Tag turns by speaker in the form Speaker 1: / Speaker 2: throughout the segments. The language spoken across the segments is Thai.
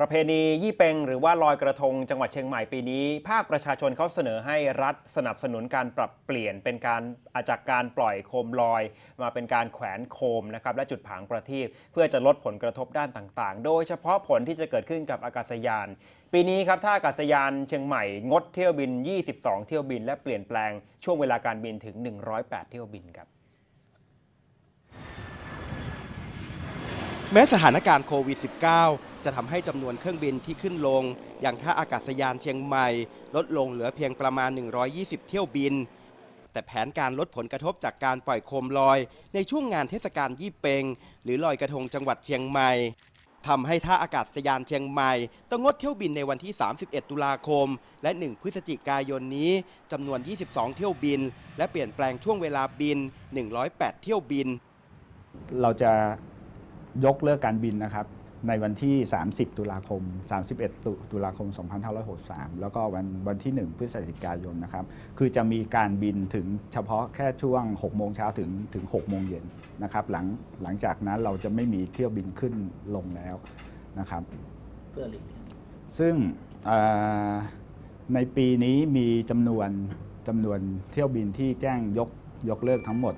Speaker 1: ประเพณียี่เป็งหรือว่าลอยกระทงจังหวัดเชียงใหม่ปีนี้ ภาคประชาชนเขาเสนอให้รัฐสนับสนุนการปรับเปลี่ยนเป็นการอาจากการปล่อยโคมลอย มาเป็นการแขวนโคมนะครับและจุดผางประทีปเพื่อจะลดผลกระทบด้านต่างๆ โดยเฉพาะผลที่จะเกิดขึ้นกับอากาศยาน ปีนี้ครับท่าอากาศยานเชียงใหม่งดเที่ยวบิน 22 เที่ยวบิน และเปลี่ยนแปลงช่วงเวลาการบินถึง 108 เที่ยวบินครับ
Speaker 2: แม้สถานการณ์โควิด -19 จะทำให้จำนวนเครื่องบินที่ขึ้นลง อย่างท่าอากาศยานเชียงใหม่ ลดลงเหลือเพียงประมาณ 120 เที่ยวบิน แต่แผนการลดผลกระทบจากการปล่อยโคมลอย ในช่วงงานเทศกาลยี่เปง หรือลอยกระทงจังหวัดเชียงใหม่ทำให้ท่าอากาศยานเชียงใหม่ ต้องงดเที่ยวบินในวันที่ 31 ตุลาคม และ 1 พฤศจิกายนนี้จำนวน 22 เที่ยวบิน และเปลี่ยนแปลงช่วงเวลาบิน 108 เที่ยวบิน
Speaker 3: เราจะยกเลิกการบินนะครับ ในวันที่ 30 ตุลาคม 31ตุตุลาคม 2563 แล้วก็วันวันที่ 1 พฤศจิกายนนะครับ คือจะมีการบินถึงเฉพาะแค่ช่วง 6 โมงเช้าถึงถึง 6 โมงเย็นนะครับ หลังหลังจากนั้นเราจะไม่มีเที่ยวบินขึ้นลงแล้วนะครับ
Speaker 4: เพื่อหลีกเลี่ยง
Speaker 3: ซึ่งเอ่อในปีนี้มีจำนวนจำนวนเที่ยวบินที่แจ้งยกยกเลิกทั้งหมด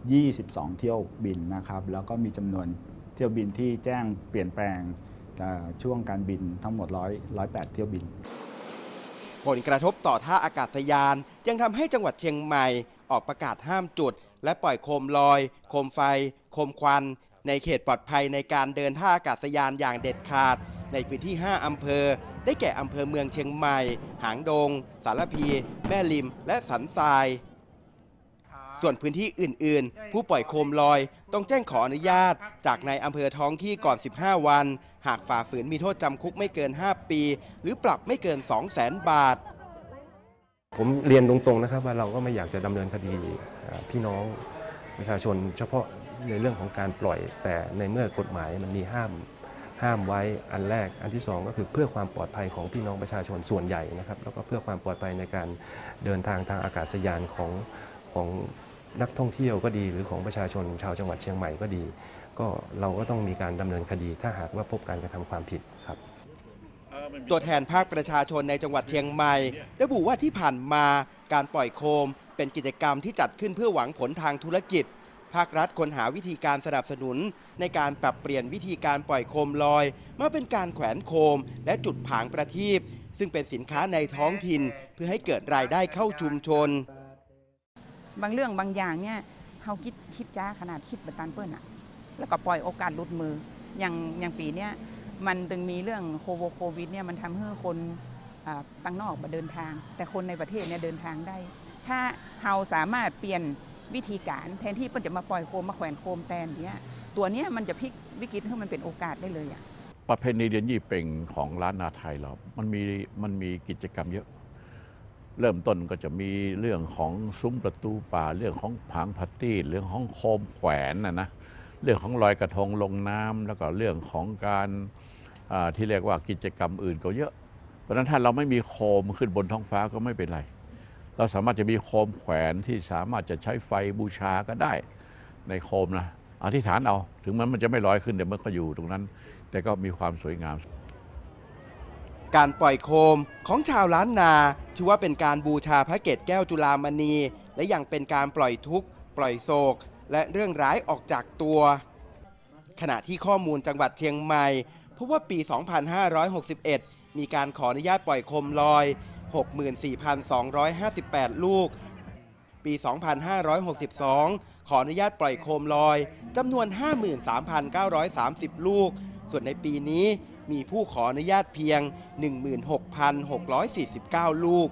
Speaker 3: 22 เที่ยวบินนะครับ แล้วก็มีจำนวน เที่ยวบินที่แจ้งเปลี่ยนแปลงช่วงการบินทั้งหมด 100 108 เที่ยวบิน
Speaker 2: ผลกระทบต่อท่าอากาศยาน ยังทำให้จังหวัดเชียงใหม่ออกประกาศห้ามจุด และปล่อยโคมลอย โคมไฟ โคมควัน ในเขตปลอดภัยในการเดินท่าอากาศยานอย่างเด็ดขาด ในพื้นที่ 5 อำเภอ ได้แก่อำเภอเมืองเชียงใหม่ หางดง สารพี แม่ริม และสันทราย ส่วนพื้นที่อื่น ๆ ผู้ปล่อยโคมลอย ต้องแจ้งขออนุญาต จากในายอำเภอท้องที่ก่อน 15 วัน หากฝ่าฝืนมีโทษจำคุกไม่เกิน 5 ปี หรือปรับไม่เกิน 2 0 0 0 0 0บาท
Speaker 5: ผมเรียนตรงๆนะครับว่าเราก็ไม่อยากจะดำเนินคดีอ่าพี่น้องประชาชน เฉพาะในเรื่องของการปล่อย แต่ในเมื่อกฎหมายมันมีห้ามห้ามไว้อันแรกอันที่สองก็คือเพื่อความปลอดภัยของพี่น้องประชาชนส่วนใหญ่นะครับแล้วก็เพื่อความปลอดภัยในการเดินทางทางอากาศยานของของ นักท่องเที่ยวก็ดี หรือของประชาชนชาวจังหวัดเชียงใหม่ก็ดี ก็เราก็ต้องมีการดำเนินคดีถ้าหากว่าพบการกระทำความผิดครับ
Speaker 2: ตัวแทนภาคประชาชนในจังหวัดเชียงใหม่ระบุว่าที่ผ่านมาการปล่อยโคม เป็นกิจกรรมที่จัดขึ้นเพื่อหวังผลทางธุรกิจ ภาครัฐควรหาวิธีการสนับสนุน ในการปรับเปลี่ยนวิธีการปล่อยโคมลอย มาเป็นการแขวนโคม และจุดผางประทีปซึ่งเป็นสินค้าในท้องถิ่นเพื่อให้เกิดรายได้เข้าชุมชน
Speaker 6: บางเรื่องบางอย่างเนี่ยเขาคิดคิดจ้าขนาดคิดบัตันเปิ้ลอะแล้วก็ปล่อยโอกาสหลุดมืออย่างอย่างปีเนี้ยมันตึงมีเรื่องโควโควิดเนี่ยมันทำให้คนอ่าตั้งนอกมาเดินทาง แต่คนในประเทศเนี่ยเดินทางได้ ถ้าเราสามารถเปลี่ยนวิธีการแทนที่เปิ้ลจะมาปล่อยโคมมาแขวนโคมแทนเนี้ยตัวเนี้ยมันจะพลิกวิกฤตให้มันเป็นโอกาสได้เลยอะ
Speaker 7: ประเพณีเดือนยี่เป่งของร้านนาไทยเรา มันมีมันมีกิจกรรมเยอะ เริ่มต้นก็จะมีเรื่องของซุ้มประตูป่า เรื่องของผางพัตตี้เรื่องของโคมแขวนนะนะเรื่องของลอยกระทงลงน้ำแล้วก็เรื่องของการที่เรียกว่ากิจกรรมอื่นก็เยอะ เพราะฉะนั้นถ้าเราไม่มีโคมขึ้นบนท้องฟ้าก็ไม่เป็นไร เราสามารถจะมีโคมแขวนที่สามารถจะใช้ไฟบูชาก็ได้ในโคมนะอธิษฐานเอา ถึงมันมันจะไม่ลอยขึ้นเดี๋ยวมันก็อยู่ตรงนั้น แต่ก็มีความสวยงาม
Speaker 2: การปล่อยโคมของชาวล้านนา ถือว่าเป็นการบูชาพระเกศแก้วจุฬามณี และยังเป็นการปล่อยทุกข์ ปล่อยโศก และเรื่องร้ายออกจากตัว ขณะที่ข้อมูลจังหวัดเชียงใหม่พบว่าปี 2561 มีการขออนุญาตปล่อยโคมลอย 64,258 ลูก ปี 2562 ขออนุญาตปล่อยโคมลอยจำนวน 53,930 ลูก ส่วนในปีนี้มีผู้ขออนุญาตเพียง 16,649 ลูก